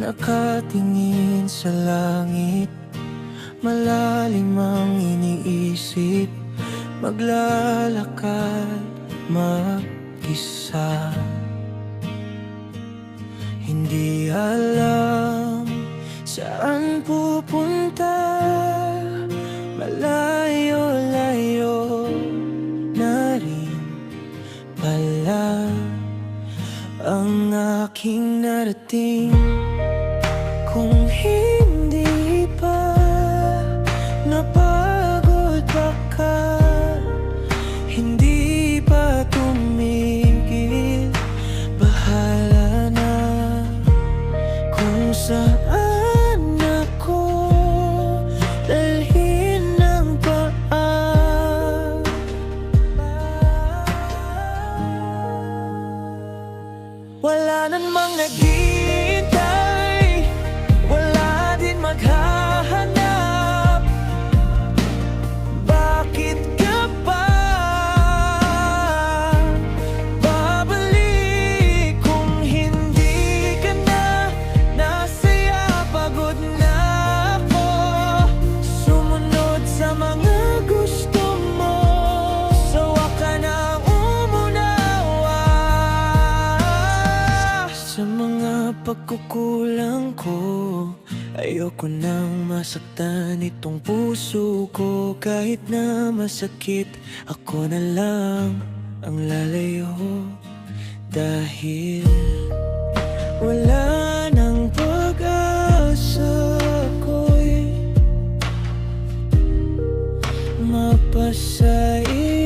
Nakatingin sa langit. Malalim ang iniisip. Maglalakad mag-isa. Hindi alam saan pupunta. Malayo-layo na rin pala Ang aking narating Hindi pa tumigil. Bahala na kung saan ako dalhin ng paa. Wala namang naghihintay Sa mga pagkukulang ko Ayoko nang masaktan itong puso ko. Kahit na masakit Ako na lang ang lalayo. Dahil wala nang pag-asa ko'y Mapasa'yo